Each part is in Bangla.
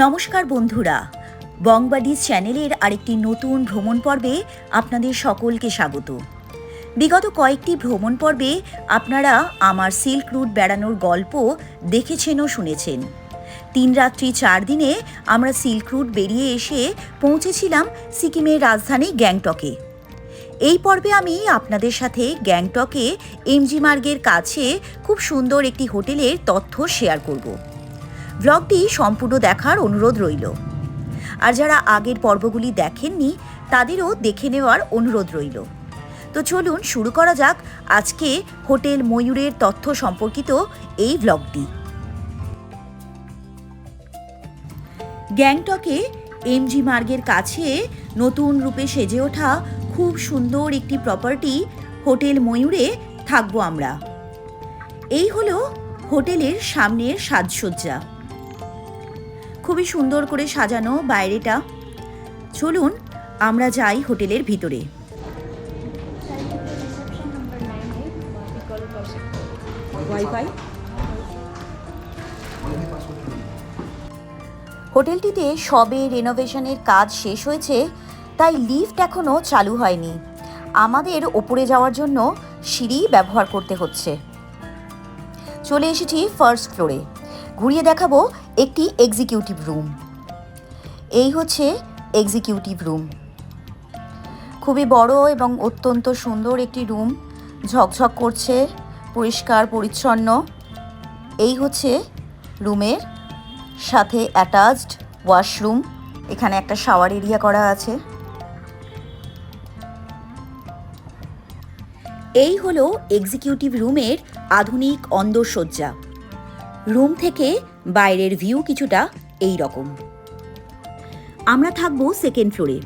নমস্কার বন্ধুরা বংবাডিজ চ্যানেলের আরেকটি নতুন ভ্রমণ পর্বে আপনাদের সকলকে স্বাগত। বিগত কয়েকটি ভ্রমণ পর্বে আপনারা আমার সিল্ক রুট বেড়ানোর গল্প দেখেছেন ও শুনেছেন। তিন রাত্রি চার দিনে আমরা সিল্ক রুট বেরিয়ে এসে পৌঁছেছিলাম সিকিমের রাজধানী গ্যাংটকে। এই পর্বে আমি আপনাদের সাথে গ্যাংটকে এমজি মার্গের কাছে খুব সুন্দর একটি হোটেলের তথ্য শেয়ার করব। ব্লগটি সম্পূর্ণ দেখার অনুরোধ রইল। আর যারা আগের পর্বগুলি দেখেননি, তাদেরও দেখে নেওয়ার অনুরোধ রইল। তো চলুন শুরু করা যাক আজকে হোটেল ময়ূরের তথ্য সম্পর্কিত এই ব্লগটি। গ্যাংটকে এমজি মার্গের কাছে নতুন রূপে সেজে ওঠা খুব সুন্দর একটি প্রপার্টি হোটেল ময়ূরে থাকব আমরা। এই হলো হোটেলের সামনের সাজসজ্জা। খুবই সুন্দর করে সাজানো বাইরেটা। চলুন আমরা যাই হোটেলের ভিতরে। ওয়াইফাই হোটেলটিতে সবে রেনোভেশনের কাজ শেষ হয়েছে তাই লিফট এখনও চালু হয়নি। আমাদের ওপরে যাওয়ার জন্য সিঁড়ি ব্যবহার করতে হচ্ছে। চলে এসেছি ফার্স্ট ফ্লোরে ঘুরিয়ে দেখাবো একটি এক্সিকিউটিভ রুম এই হচ্ছে এক্সিকিউটিভ রুম খুবই বড় এবং অত্যন্ত সুন্দর একটি রুম ঝকঝক করছে, পরিষ্কার, পরিচ্ছন্ন। এই হচ্ছে রুমের সাথে অ্যাটাচড ওয়াশরুম এখানে একটা শাওয়ার এরিয়া করা আছে। এই হলো এক্সিকিউটিভ রুমের আধুনিক অন্দরসজ্জা। রুম থেকে বাইরের ভিউ কিছুটা এই রকম। আমরা থাকব সেকেন্ড ফ্লোরে।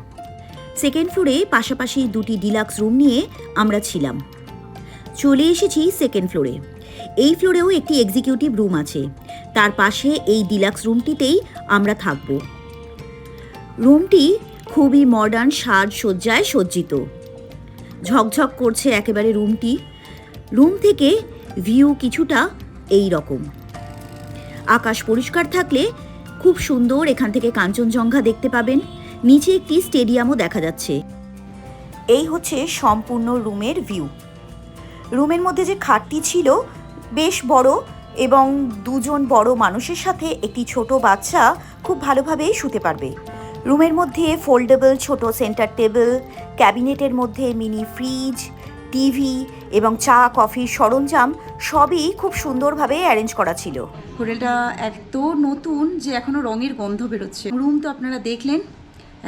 সেকেন্ড ফ্লোরে পাশাপাশি দুটি ডিলাক্স রুম নিয়ে আমরা ছিলাম। চলে এসেছি সেকেন্ড ফ্লোরে। এই ফ্লোরেও একটি এক্সিকিউটিভ রুম আছে। তার পাশে এই ডিলাক্স রুমটিতেই আমরা থাকব। রুমটি খুবই মডার্ন সাজসজ্জায় সজ্জিত। ঝকঝক করছে একেবারে রুমটি। রুম থেকে ভিউ কিছুটা এই রকম। আকাশ পরিষ্কার থাকলে খুব সুন্দর এখান থেকে কাঞ্চনজঙ্ঘা দেখতে পাবেন। নিচে একটি স্টেডিয়ামও দেখা যাচ্ছে। এই হচ্ছে সম্পূর্ণ রুমের ভিউ। রুমের মধ্যে যে খাটটি ছিল, বেশ বড় এবং দুজন বড় মানুষের সাথে একটি ছোট বাচ্চা খুব ভালোভাবেই শুতে পারবে। রুমের মধ্যে ফোল্ডেবল ছোট সেন্টার টেবিল ক্যাবিনেটের মধ্যে মিনি ফ্রিজ টিভি এবং চা কফির সরঞ্জাম সবই খুব সুন্দরভাবে অ্যারেঞ্জ করা ছিল। হোটেলটা এত নতুন যে এখনও রঙের গন্ধ বেরোচ্ছে। রুম তো আপনারা দেখলেন।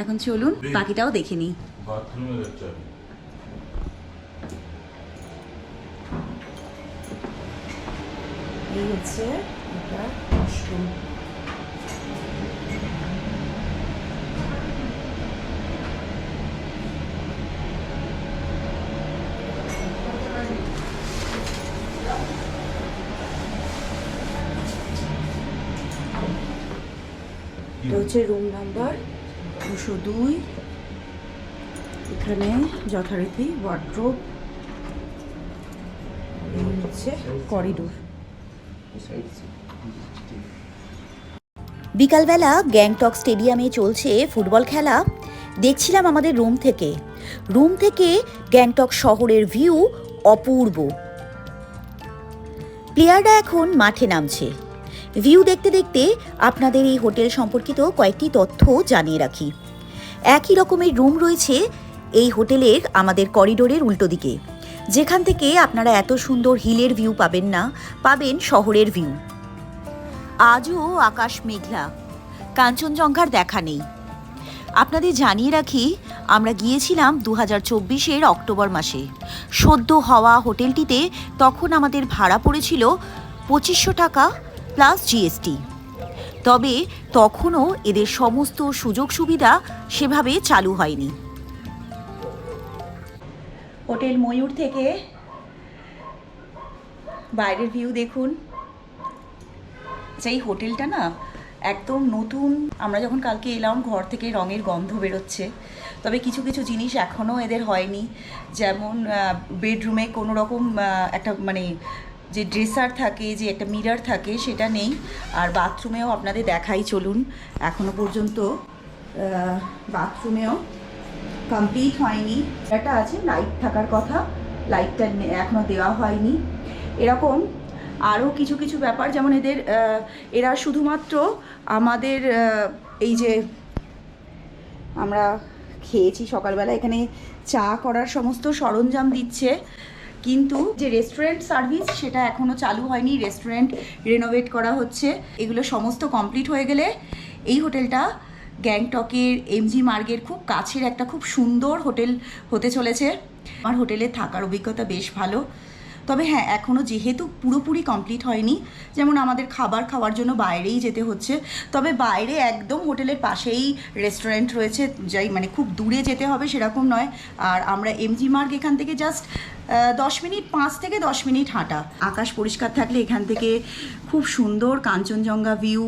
এখন চলুন বাকিটাও দেখে নিই। বাথরুমে যাচ্ছে আমি। এই হচ্ছে এটা এটা হচ্ছে রুম নাম্বার দুশো দুই। এখানে যথারীতি ওয়ার্ড্রোব এই হচ্ছে করিডোর বিকালবেলা গ্যাংটক স্টেডিয়ামে চলছে ফুটবল খেলা। দেখছিলাম আমাদের রুম থেকে। রুম থেকে গ্যাংটক শহরের ভিউ অপূর্ব। প্লেয়াররা এখন মাঠে নামছে। ভিউ দেখতে দেখতে আপনাদের এই হোটেল সম্পর্কিত কয়েকটি তথ্য জানিয়ে রাখি। একই রকমের রুম রয়েছে এই হোটেলের আমাদের করিডোরের উল্টো দিকে। যেখান থেকে আপনারা এত সুন্দর হিলের ভিউ পাবেন না, পাবেন শহরের ভিউ আজও আকাশ মেঘলা, কাঞ্চনজঙ্ঘার দেখা নেই। আপনাদের জানিয়ে রাখি, আমরা গিয়েছিলাম দু হাজার চব্বিশের অক্টোবর মাসে। সদ্য হওয়া হোটেলটিতে তখন আমাদের ভাড়া পড়েছিল পঁচিশশো টাকা প্লাস জিএসটি তবে তখনও এদের সমস্ত সুযোগ সুবিধা সেভাবে চালু হয়নি। হোটেল ময়ূর থেকে বাইরের ভিউ দেখুন। এই হোটেলটা না, একদম নতুন। আমরা যখন কালকে এলাম, ঘর থেকে রঙের গন্ধ বেরোচ্ছে। তবে কিছু কিছু জিনিস এখনও এদের হয়নি। যেমন বেডরুমে কোনো রকম একটা মানে যে ড্রেসার থাকে, যে একটা মিরার থাকে, সেটা নেই। আর বাথরুমেও আপনাদের দেখাই, চলুন। এখনও পর্যন্ত বাথরুমেও কমপ্লিট হয়নি। একটা আছে লাইট থাকার কথা। লাইটটা এখনও দেওয়া হয়নি। এরকম আরও কিছু কিছু ব্যাপার, যেমন এদের এরা শুধুমাত্র আমাদের এই যে আমরা খেয়েছি সকালবেলা, এখানে চা করার সমস্ত সরঞ্জাম দিচ্ছে। কিন্তু যে রেস্টুরেন্ট সার্ভিস সেটা এখনও চালু হয়নি। রেস্টুরেন্ট রেনোভেট করা হচ্ছে। এগুলো সমস্ত কমপ্লিট হয়ে গেলে এই হোটেলটা গ্যাংটকের এমজি মার্গের খুব কাছের একটা খুব সুন্দর হোটেল হতে চলেছে। আমার হোটেলে থাকার অভিজ্ঞতা বেশ ভালো। তবে হ্যাঁ এখনও যেহেতু পুরোপুরি কমপ্লিট হয়নি, যেমন আমাদের খাবার খাওয়ার জন্য বাইরেই যেতে হচ্ছে, তবে বাইরে একদম হোটেলের পাশেই রেস্টুরেন্ট রয়েছে, যাই মানে খুব দূরে যেতে হবে সেরকম নয়। আর আমরা এমজি মার্গ এখান থেকে জাস্ট দশ মিনিট, পাঁচ থেকে দশ মিনিট হাঁটা। আকাশ পরিষ্কার থাকলে এখান থেকে খুব সুন্দর কাঞ্চনজঙ্ঘা ভিউ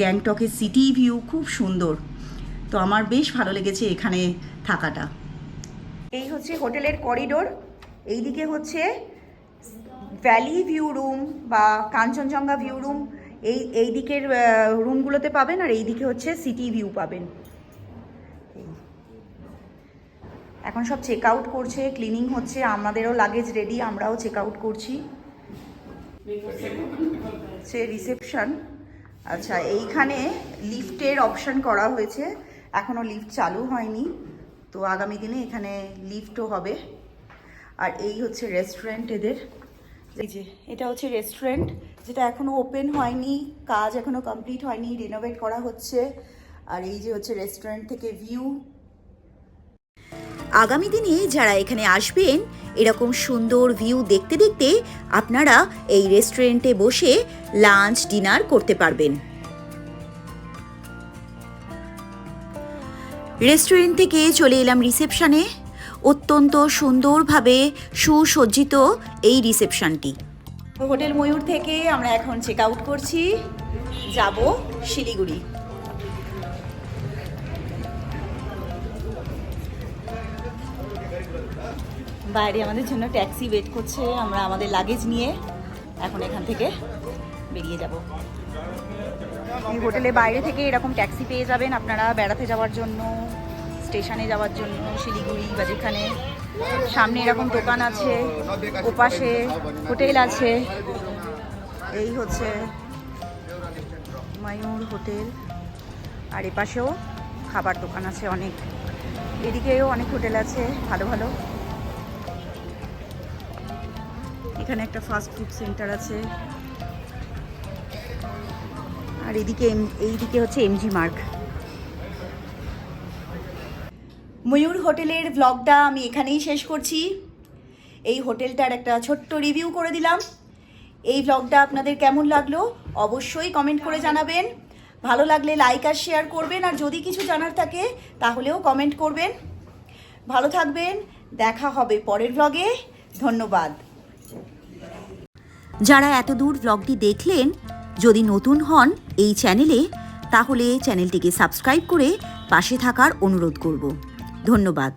গ্যাংটকের সিটি ভিউ খুব সুন্দর। তো আমার বেশ ভালো লেগেছে এখানে থাকাটা। এই হচ্ছে হোটেলের করিডোর এইদিকে হচ্ছে ভ্যালি ভিউ রুম বা কাঞ্চনজঙ্ঘা ভিউ রুম এই এই দিকের রুমগুলোতে পাবেন আর এই দিকে হচ্ছে সিটি ভিউ পাবেন। এখন সব চেক আউট করছে ক্লিনিং হচ্ছে, আমাদেরও লাগেজ রেডি আমরাও চেক আউট করছি। হচ্ছে রিসেপশন আচ্ছা এইখানে লিফটের অপশন করা হয়েছে এখনও লিফট চালু হয়নি, তো আগামী দিনে এখানে লিফটও হবে। আর এই হচ্ছে রেস্টুরেন্ট এদের। এই যে, এটা হচ্ছে রেস্টুরেন্ট যেটা এখনও ওপেন হয়নি, কাজ এখনও কমপ্লিট হয়নি রিনোভেট করা হচ্ছে। আর এই যে হচ্ছে রেস্টুরেন্ট থেকে ভিউ আগামী দিনে যারা এখানে আসবেন, এরকম সুন্দর ভিউ দেখতে দেখতে আপনারা এই রেস্টুরেন্টে বসে লাঞ্চ ডিনার করতে পারবেন। রেস্টুরেন্ট থেকে চলে এলাম রিসেপশনে অত্যন্ত সুন্দরভাবে সুসজ্জিত এই রিসেপশনটি। হোটেল ময়ূর থেকে আমরা এখন চেক আউট করছি। যাব শিলিগুড়ি। বাইরে আমাদের জন্য ট্যাক্সি ওয়েট করছে আমরা আমাদের লাগেজ নিয়ে এখন এখান থেকে বেরিয়ে যাব। এই হোটেলে বাইরে থেকে এরকম ট্যাক্সি পেয়ে যাবেন আপনারা বেড়াতে যাওয়ার জন্য। স্টেশনে যাওয়ার জন্য, শিলিগুড়ি বা যেখানে। সামনে এরকম দোকান আছে, ওপাশে হোটেল আছে। এই হচ্ছে ময়ূর হোটেল। আর এপাশেও খাবার দোকান আছে অনেক। এদিকেও অনেক হোটেল আছে, ভালো ভালো। এখানে একটা ফাস্ট ফুড সেন্টার আছে। আর এদিকে এইদিকে হচ্ছে এমজি মার্গ ময়ূর হোটেলের ব্লগটা আমি এখানেই শেষ করছি। এই হোটেলটার একটা ছোট্ট রিভিউ করে দিলাম। এই ব্লগটা আপনাদের কেমন লাগল অবশ্যই কমেন্ট করে জানাবেন। ভালো লাগলে লাইক আর শেয়ার করবেন, আর যদি কিছু জানার থাকে তাহলেও কমেন্ট করবেন। ভালো থাকবেন, দেখা হবে পরের ব্লগে ধন্যবাদ। যারা এত দূর ব্লগটি দেখলেন, যদি নতুন হন এই চ্যানেলে তাহলে চ্যানেলটিকে সাবস্ক্রাইব করে পাশে থাকার অনুরোধ করব। ধন্যবাদ।